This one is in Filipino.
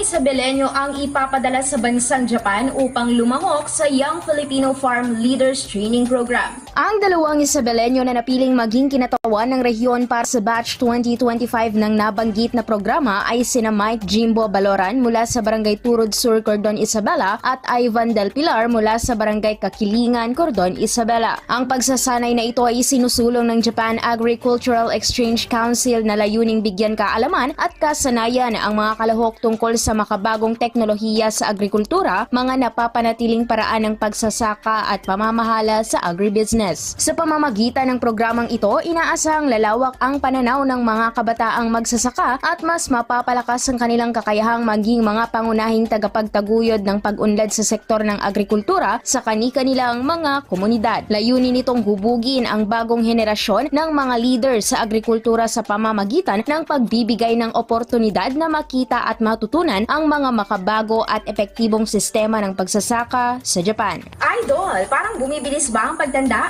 Isabeleño ang ipapadala sa bansang Japan upang lumahok sa Young Filipino Farm Leaders Training Program. Ang dalawang Isabeleño na napiling maging kinatawan ng rehiyon para sa batch 2025 ng nabanggit na programa ay sina Mike Jimbo Baloran mula sa Barangay Turod Sur, Cordon Isabela at Ivan Del Pilar mula sa Barangay Kakilingan, Cordon Isabela. Ang pagsasanay na ito ay sinusulong ng Japan Agricultural Exchange Council na layuning bigyan kaalaman at kasanayan ang mga kalahok tungkol sa makabagong teknolohiya sa agrikultura, mga napapanatiling paraan ng pagsasaka at pamamahala sa agribusiness. Sa pamamagitan ng programang ito, inaasahang lalawak ang pananaw ng mga kabataang magsasaka at mas mapapalakas ang kanilang kakayahang maging mga pangunahing tagapagtaguyod ng pag-unlad sa sektor ng agrikultura sa kani-kanilang mga komunidad. Layunin nitong hubugin ang bagong henerasyon ng mga leader sa agrikultura sa pamamagitan ng pagbibigay ng oportunidad na makita at matutunan ang mga makabago at epektibong sistema ng pagsasaka sa Japan. Idol, parang bumibilis ba ang pagtanda?